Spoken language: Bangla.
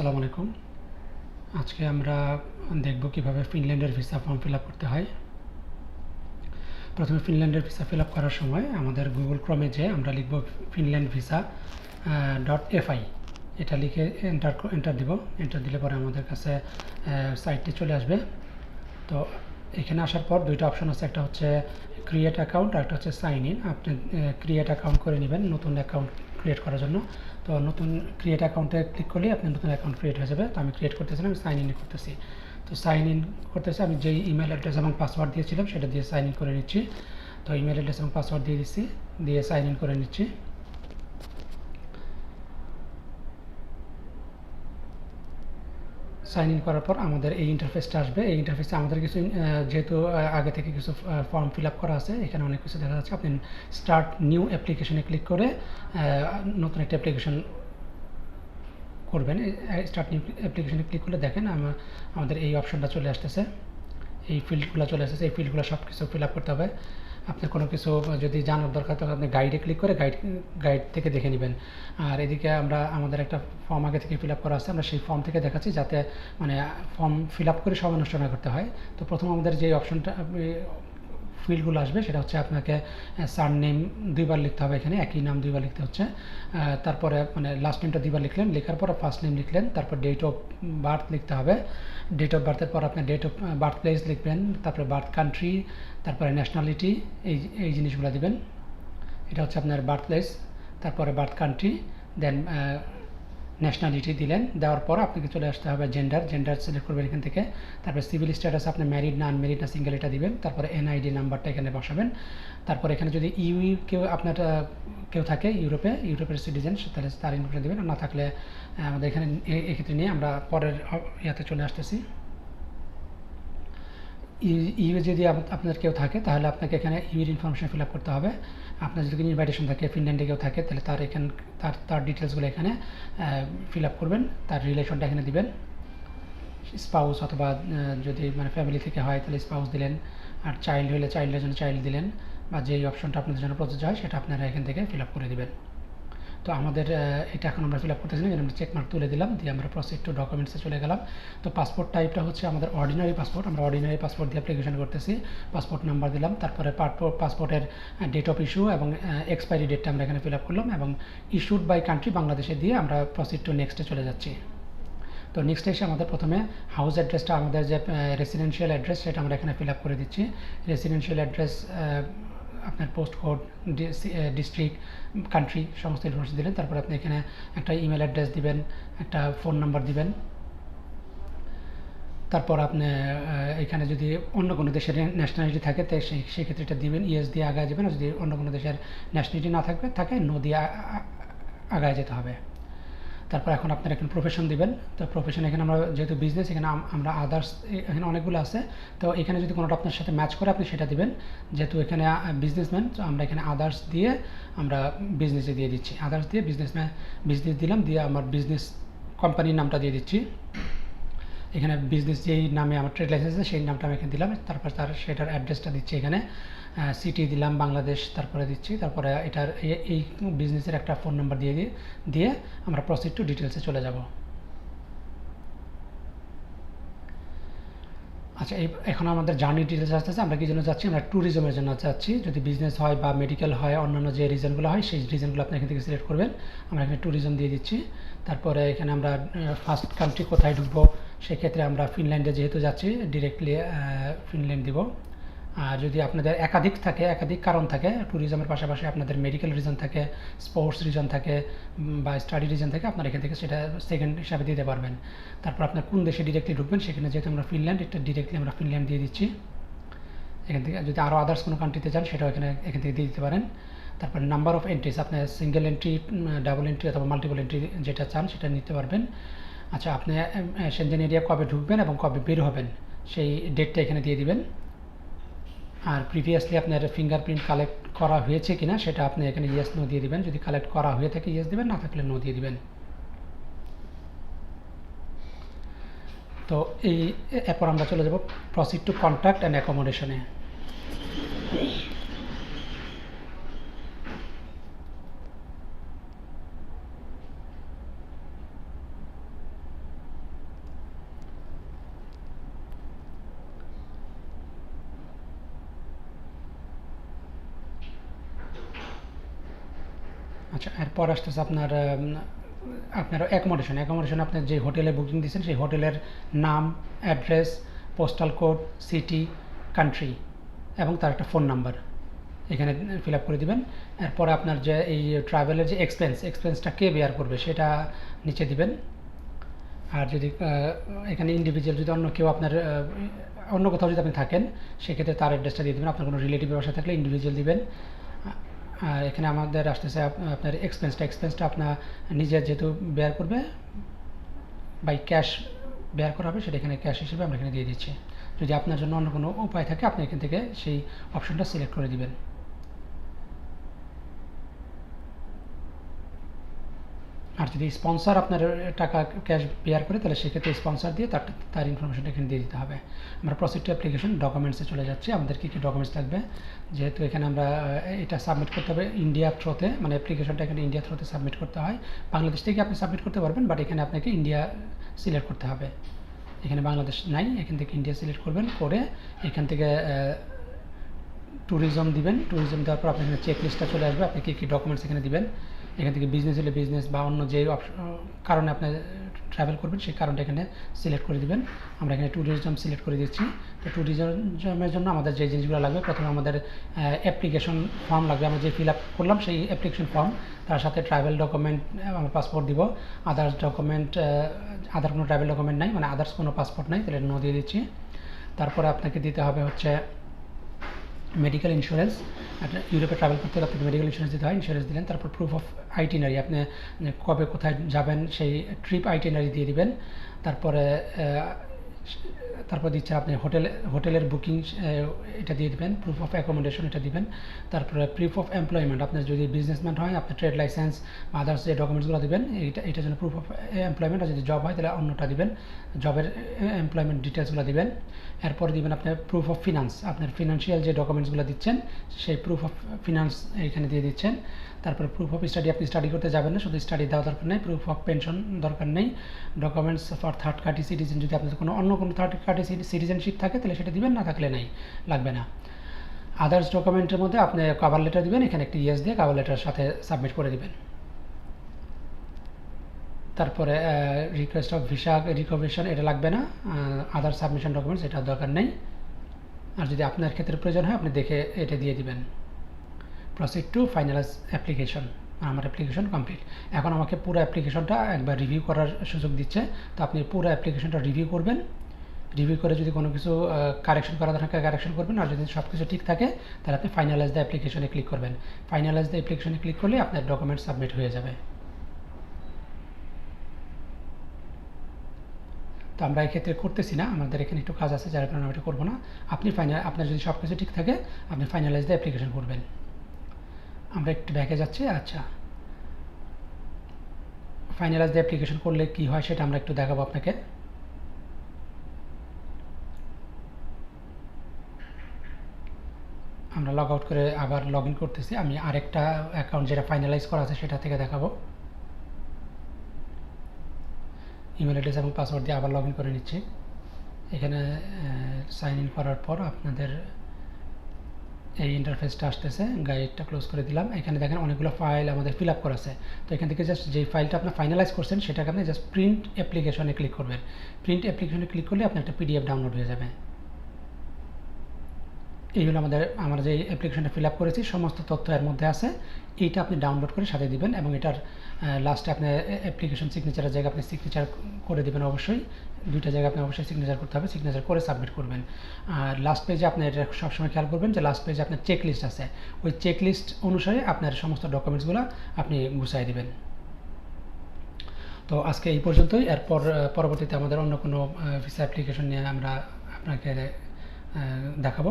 আসসালামু আলাইকুম। আজকে আমরা দেখব কীভাবে ফিনল্যান্ডের ভিসা ফর্ম ফিল করতে হয়। প্রথমে ফিনল্যান্ডের ভিসা ফিল করার সময় আমাদের গুগল ক্রমে যে আমরা লিখব ফিনল্যান্ড ভিসা ডট এফআই, এটা লিখে এন্টার এন্টার দিব। এন্টার দিলে পরে আমাদের কাছে সাইটটি চলে আসবে। তো এখানে আসার পর দুইটা অপশন আছে, একটা হচ্ছে ক্রিয়েট অ্যাকাউন্ট আর একটা হচ্ছে সাইন ইন আপনি ক্রিয়েট অ্যাকাউন্ট করে নেবেন, নতুন অ্যাকাউন্ট ক্রিয়েট করার জন্য। তো নতুন ক্রিয়েট অ্যাকাউন্টে ক্লিক করলে আপনার নতুন অ্যাকাউন্ট ক্রিয়েট হয়ে যাবে। তো আমি ক্রিয়েট করতেছি আমি সাইন ইন করতেছি। তো সাইন ইন করতেছি, আমি যেই ইমেল অ্যাড্রেস এবং পাসওয়ার্ড দিয়েছিলাম, সেটা দিয়ে সাইন ইন করে নিচ্ছি। তো ইমেল অ্যাড্রেস এবং পাসওয়ার্ড দিয়ে দিচ্ছি, দিয়ে সাইন ইন করে নিচ্ছি। সাইন ইন করার পর আমাদের এই ইন্টারফেসটা আসবে। এই ইন্টারফেসে আমাদের কিছু যেহেতু আগে থেকে কিছু ফর্ম ফিল আপ করা আছে, এখানে অনেক কিছু দেখা যাচ্ছে। আপনি স্টার্ট নিউ অ্যাপ্লিকেশনে ক্লিক করে নতুন একটা অ্যাপ্লিকেশন করবেন। স্টার্ট নিউ অ্যাপ্লিকেশনে ক্লিক করলে দেখেন আমা- আমাদের এই অপশনটা চলে আসতেছে। এই ফিল্ডগুলো চলে আসতেছে। এই ফিল্ডগুলো সব কিছু ফিল আপ করতে হবে। আপনার কোনো কিছু যদি জানার দরকার তখন আপনি গাইডে ক্লিক করে গাইড গাইড থেকে দেখে নেবেন। আর এদিকে আমরা, আমাদের একটা ফর্ম আগে থেকে ফিল আপ করা আছে, আমরা সেই ফর্ম থেকে দেখাচ্ছি যাতে মানে ফর্ম ফিল আপ করে সব অনুষ্ঠান করতে হয়। তো প্রথম আমাদের যে অপশনটা ফিল্ডগুলো আসবে, সেটা হচ্ছে আপনাকে সার নেম দুইবার লিখতে হবে এখানে, একই নাম দুইবার লিখতে হচ্ছে। তারপরে মানে লাস্ট নেমটা দুইবার লিখলেন, লেখার পর ফার্স্ট নেম লিখলেন, তারপর ডেট অফ বার্থ লিখতে হবে। ডেট অফ বার্থের পর আপনি ডেট অফ বার্থ প্লেস লিখবেন, তারপরে বার্থ কান্ট্রি তারপরে ন্যাশনালিটি এই এই জিনিসগুলো দিবেন। এটা হচ্ছে আপনার বার্থ প্লেস তারপরে বার্থ কান্ট্রি দেন ন্যাশনালিটি দিলেন। দেওয়ার পর আপনাকে চলে আসতে হবে জেন্ডার জেন্ডার সিলেক্ট করবেন এখান থেকে। তারপরে সিভিল স্ট্যাটাস আপনি ম্যারিড না আনম্যারিড না সিঙ্গেল এটা দিবেন। তারপরে এনআইডি নাম্বারটা এখানে বসাবেন। তারপর এখানে যদি ইউ কেউ আপনার, কেউ থাকে ইউরোপে, ইউরোপের সিটিজেন তাহলে তার ইনফরমেশন দেবেন। না থাকলে, আমাদের এখানে এক্ষেত্রে নিয়ে আমরা পরের ইয়াতে চলে আসতেছি। ইউ যদি আপনার কেউ থাকে, তাহলে আপনাকে এখানে ইউর ইনফরমেশন ফিল আপ করতে হবে। আপনার যদি ইনভাইটেশন থাকে, ফিনল্যান্ডে কেউ থাকে, তাহলে তার এখানে, তার তার ডিটেলসগুলো এখানে ফিল আপ করবেন। তার রিলেশনটা এখানে দিবেন। স্পাউস অথবা যদি মানে ফ্যামিলি থেকে হয়, তাহলে স্পাউস দিলেন। আর চাইল্ড হলে চাইল্ডের জন্য চাইল্ড দিলেন। বা যেই অপশনটা আপনাদের জন্য প্রযোজ্য হয়, সেটা আপনারা এখান থেকে ফিল আপ করে দিবেন। তো আমাদের এটা এখন আমরা ফিল আপ করতেছি না আমরা চেক মার্ক তুলে দিলাম, দিয়ে আমরা প্রসিড টু ডকুমেন্টসে চলে গেলাম। তো পাসপোর্ট টাইপটা হচ্ছে আমাদের অর্ডিনারি পাসপোর্ট আমরা অর্ডিনারি পাসপোর্ট দিয়ে অ্যাপ্লিকেশন করতেছি পাসপোর্ট নাম্বার দিলাম, তারপরে পাসপোর্টের ডেট অফ ইস্যু এবং এক্সপায়ারি ডেটটা আমরা এখানে ফিল আপ করলাম এবং ইস্যুড বাই কান্ট্রি বাংলাদেশে দিয়ে আমরা প্রসিড টু নেক্সটে চলে যাচ্ছি। তো নেক্সট এসে আমাদের প্রথমে হাউস অ্যাড্রেসটা আমাদের যে রেসিডেন্সিয়াল অ্যাড্রেস সেটা আমরা এখানে ফিল আপ করে দিচ্ছি। রেসিডেন্সিয়াল অ্যাড্রেস আপনার পোস্ট কোড ডিস্ট্রিক্ট কান্ট্রি সমস্ত ইনফরমেশন দিলেন। তারপর আপনি এখানে একটা ইমেল অ্যাড্রেস দিবেন, একটা ফোন নাম্বার দিবেন। তারপর আপনি এখানে যদি অন্য কোনো দেশের ন্যাশনালিটি থাকে, তো সেই সেক্ষেত্রে এটা দিবেন। ইএস দিয়ে আগায় যাবেন যদি অন্য কোনো দেশের ন্যাশনালিটি না থাকবে থাকে নো দিয়ে আ- আ- আগায় যেতে হবে। তারপর এখন আপনার এখানে প্রফেশন দিবেন। তো প্রফেশন এখানে আমরা যেহেতু বিজনেস এখানে আমরা আদার্স এখানে অনেকগুলো আছে। তো এখানে যদি কোনোটা আপনার সাথে ম্যাচ করে, আপনি সেটা দিবেন। যেহেতু এখানে বিজনেসম্যান তো আমরা এখানে আদার্স দিয়ে আমরা বিজনেসে দিয়ে দিচ্ছি। আদার্স দিয়ে বিজনেসম্যান বিজনেস দিলাম, দিয়ে আমার বিজনেস কোম্পানির নামটা দিয়ে দিচ্ছি। এখানে বিজনেস যেই নামে আমার ট্রেড লাইসেন্স আছে, সেই নামটা আমি এখানে দিলাম, তারপর তার সেটার অ্যাড্রেসটা দিচ্ছি এখানে। সিটি দিলাম, বাংলাদেশ, তারপরে দিচ্ছি, তারপরে এটার এই বিজনেসের একটা ফোন নাম্বার দিয়ে দিয়ে দিয়ে আমরা প্রসিড টু ডিটেলসে চলে যাব। আচ্ছা এই, এখন আমাদের জার্নি ডিটেলস আসতেছে, আমরা কি জন্য যাচ্ছি? আমরা ট্যুরিজমের জন্য যাচ্ছি। যদি বিজনেস হয় বা মেডিকেল হয়, অন্যান্য যে রিজনগুলো হয়, সেই রিজনগুলো আপনি এখান থেকে সিলেক্ট করবেন। আমরা এখানে ট্যুরিজম দিয়ে দিচ্ছি। তারপরে এখানে আমরা ফার্স্ট কান্ট্রি কোথায় ঢুকবো? সেক্ষেত্রে আমরা ফিনল্যান্ডে যেহেতু যাচ্ছি ডিরেক্টলি ফিনল্যান্ড দিব। আর যদি আপনাদের একাধিক থাকে, একাধিক কারণ থাকে ট্যুরিজমের পাশাপাশি আপনাদের মেডিকেল রিজন থাকে স্পোর্টস রিজন থাকে বা স্টাডি রিজন থাকে, আপনারা এখান থেকে সেটা সেকেন্ড হিসাবে দিতে পারবেন। তারপর আপনার কোন দেশে ডিরেক্টলি ঢুকবেন, সেখানে যেহেতু আমরা ফিনল্যান্ড এটা ডিরেক্টলি আমরা ফিনল্যান্ড দিয়ে দিচ্ছি। এখান থেকে যদি আরও আদার্স কোনো কান্ট্রিতে যান, সেটাও এখানে, এখান থেকে দিয়ে দিতে পারেন। তারপর নাম্বার অফ এন্ট্রিস আপনার সিঙ্গেল এন্ট্রি ডাবল এন্ট্রি অথবা মাল্টিপল এন্ট্রি যেটা চান, সেটা নিতে পারবেন। আচ্ছা আপনি সেনজেন এরিয়া কবে ঢুকবেন এবং কবে বের হবেন? সেই ডেটটা এখানে দিয়ে দিবেন। আর প্রিভিয়াসলি আপনার ফিঙ্গারপ্রিন্ট কালেক্ট করা হয়েছে কিনা, সেটা আপনি এখানে ইয়েস নো দিয়ে দিবেন। যদি কালেক্ট করা হয়ে থাকে ইয়েস দিবেন, না থাকলে নো দিয়ে দিবেন। তো এই এরপর আমরা চলে যাব প্রসিড টু কন্ট্যাক্ট অ্যান্ড অ্যাকোমোডেশনে আচ্ছা এরপর আসতেছে আপনার আপনার অ্যাকোমোডেশন অ্যাকোমোডেশন আপনার যে হোটেলে বুকিং দিয়েছেন সেই হোটেলের নাম address postal code city country এবং তার একটা ফোন নাম্বার এখানে ফিল আপ করে দিবেন। এরপরে আপনার যে এই ট্রাভেলের যে এক্সপেন্স এক্সপেন্সটা কে বেয়ার করবে সেটা নিচে দিবেন। আর যদি এখানে ইন্ডিভিজুয়াল যদি অন্য কেউ আপনার অন্য কোথাও যদি আপনি থাকেন, সেক্ষেত্রে তার অ্যাড্রেসটা দিয়ে দেবেন। আপনার কোনো রিলেটিভের বাসা থাকলে ইন্ডিভিজুয়াল দিবেন। আর এখানে আমাদের আসতেছে আপনার এক্সপেন্সটা এক্সপেন্সটা আপনার নিজের যেহেতু বেয়ার করবে বাই ক্যাশ বেয়ার করা হবে, সেটা এখানে ক্যাশ হিসেবে আমরা এখানে দিয়ে দিচ্ছি। যদি আপনার জন্য অন্য কোনো উপায় থাকে, আপনি এখান থেকে সেই অপশনটা সিলেক্ট করে দিবেন। আর যদি স্পন্সর আপনার টাকা ক্যাশ বেয়ার করে, তাহলে সেক্ষেত্রে স্পন্সর দিয়ে তার তার ইনফরমেশনটা এখানে দিয়ে দিতে হবে। আমরা প্রসিড অ্যাপ্লিকেশন ডকুমেন্টসে চলে যাচ্ছি। আমাদের কী কী ডকুমেন্টস লাগবে যেহেতু এখানে আমরা এটা সাবমিট করতে হবে ইন্ডিয়া থ্রোতে মানে অ্যাপ্লিকেশনটা এখানে ইন্ডিয়া থ্রোতে সাবমিট করতে হয়। বাংলাদেশ থেকে আপনি সাবমিট করতে পারবেন বাট এখানে আপনাকে ইন্ডিয়া সিলেক্ট করতে হবে। এখানে বাংলাদেশ নাই, এখান থেকে ইন্ডিয়া সিলেক্ট করবেন, করে এখান থেকে ট্যুরিজম দিবেন। ট্যুরিজম দেওয়ার পর আপনার এখানে চেক লিস্টটা চলে আসবে। আপনি কী কী ডকুমেন্টস এখানে দিবেন? এখান থেকে বিজনেস হলে বিজনেস বা অন্য যে কারণে আপনি ট্রাভেল করবেন, সেই কারণটা এখানে সিলেক্ট করে দিবেন। আমরা এখানে ট্যুরিজম সিলেক্ট করে দিচ্ছি তো ট্যুরিজমের জন্য আমাদের যে জিনিসগুলো লাগবে, প্রথমে আমাদের অ্যাপ্লিকেশন ফর্ম লাগবে। আমরা যে ফিল আপ করলাম, সেই অ্যাপ্লিকেশন ফর্ম তার সাথে ট্রাভেল ডকুমেন্ট আমরা পাসপোর্ট দিব। আদার্স ডকুমেন্ট আদার কোনো ট্রাভেল ডকুমেন্ট নাই মানে আদার্স কোনো পাসপোর্ট নাই, তাহলে নো দিয়ে দিচ্ছি। তারপরে আপনাকে দিতে হবে হচ্ছে মেডিকেল ইন্স্যুরেন্স আপনার ইউরোপে ট্রাভেল করতে হলে আপনাকে মেডিকেল ইন্স্যুরেন্স দিতে হয় ইন্স্যুরেন্স দিলেন, তারপর প্রুফ অফ আইটিনারি আপনি কবে কোথায় যাবেন, সেই ট্রিপ আইটিনারি দিয়ে দিবেন, তারপরে তারপর দিচ্ছে আপনি হোটেল, হোটেলের বুকিং এটা দিয়ে দিবেন প্রুফ অফ অ্যাকোমোডেশন এটা দিবেন। তারপরে প্রুফ অফ এমপ্লয়মেন্ট আপনার যদি বিজনেসম্যান হয় আপনার ট্রেড লাইসেন্স আদার্স যে ডকুমেন্টসগুলো দিবেন, এইটা, এটার জন্য প্রুফ অফ এমপ্লয়মেন্ট আর যদি জব হয়, তাহলে অন্যটা দিবেন। জবের এমপ্লয়মেন্ট ডিটেলসগুলো দিবেন। এরপর দিবেন আপনার প্রুফ অফ ফিনান্স আপনার ফিনান্সিয়াল যে ডকুমেন্টসগুলো দিচ্ছেন, সেই প্রুফ অফ ফিনান্স এখানে দিয়ে দিচ্ছেন। তারপরে প্রুফ অফ স্টাডি আপনি স্টাডি করতে যাবেন না, শুধু স্টাডি দেওয়া দরকার নেই প্রুফ অফ পেনশন দরকার নেই। Documents for third party citizen যদি আপনাদের কোনো অন্য কোনো থার্ড পার্টি সিটিজেনশিপ থাকে, তাহলে সেটা দিবেন, না থাকলে নাই, লাগবে না। আদার্স ডকুমেন্টের মধ্যে আপনি কভার লেটার দিবেন, এখানে একটি ইয়েস দিয়ে কভার লেটার সাথে সাবমিট করে দিবেন। তারপরে রিকোয়েস্ট অফ ভিসা রিকভারেশন এটা লাগবে না আদার সাবমিশন ডকুমেন্টস এটা দরকার নেই। আর যদি আপনার ক্ষেত্রে প্রয়োজন হয়, আপনি দেখে এটা দিয়ে দিবেন। প্রসিড টু ফাইনালাইজ অ্যাপ্লিকেশন আমার অ্যাপ্লিকেশন কমপ্লিট এখন আমাকে পুরো অ্যাপ্লিকেশনটা একবার রিভিউ করার সুযোগ দিচ্ছে। তো আপনি পুরো অ্যাপ্লিকেশনটা রিভিউ করবেন। রিভিউ করে যদি কোনো কিছু কারেকশন করা থাকে কারেকশন করবেন। আর যদি সব কিছু ঠিক থাকে, তাহলে আপনি ফাইনালাইজ দ্য অ্যাপ্লিকেশনে ক্লিক করবেন। ফাইনালাইজ দ্য অ্যাপ্লিকেশনে ক্লিক করলে আপনার ডকুমেন্ট সাবমিট হয়ে যাবে। তো আমরা এক্ষেত্রে করতেছি না। আমাদের এখানে একটু কাজ আছে, যার কারণে আমরা এটা করব না। আপনি ফাইনাল আপনার যদি সব কিছু ঠিক থাকে, আপনি ফাইনালাইজ দ্য অ্যাপ্লিকেশন করবেন। আমরা একটু ব্যাকে যাচ্ছি আচ্ছা। ফাইনালাইজ দ্য অ্যাপ্লিকেশন করলে কি হয় সেটা আমরা একটু দেখাবো আপনাকে। আমরা লগ আউট করে আবার লগ ইন করতেছি। আমি আরেকটা অ্যাকাউন্ট যেটা ফাইনালাইজ করা আছে সেটা থেকে দেখাবো। ইমেল অ্যাড্রেস এবং পাসওয়ার্ড দিয়ে আবার লগ ইন করে নিচ্ছি। এখানে সাইন ইন করার পর আপনাদের এই ইন্টারফেসটা আসতেছে গাইডটা ক্লোজ করে দিলাম। এখানে দেখেন অনেকগুলো ফাইল আমাদের ফিল আপ করা আছে। তো এখান থেকে জাস্ট যেই ফাইলটা আপনি ফাইনালাইজ করছেন, সেটাকে আপনি জাস্ট প্রিন্ট অ্যাপ্লিকেশনে ক্লিক করবেন। প্রিন্ট অ্যাপ্লিকেশনে ক্লিক করলে আপনার একটা পিডিএফ ডাউনলোড হয়ে যাবে। এই হলো আমাদের, আমরা যে অ্যাপ্লিকেশনটা ফিল আপ করেছি, সমস্ত তথ্য এর মধ্যে আছে। এইটা আপনি ডাউনলোড করে সাথে দিবেন এবং এটার লাস্টে আপনি অ্যাপ্লিকেশন সিগনেচারের জায়গায় আপনি সিগনেচার করে দিবেন অবশ্যই। দুইটা জায়গায় আপনি অবশ্যই সিগনেচার করতে হবে। সিগনেচার করে সাবমিট করবেন। আর লাস্ট পেজে আপনি এটা সবসময় খেয়াল করবেন যে লাস্ট পেজে আপনার চেক লিস্ট আছে। ওই চেক লিস্ট অনুসারে আপনার সমস্ত ডকুমেন্টসগুলো আপনি গুছাই দেবেন। তো আজকে এই পর্যন্তই। এরপর পরবর্তীতে আমাদের অন্য কোনো ভিসা অ্যাপ্লিকেশন নিয়ে আমরা আপনাকে দেখাবো।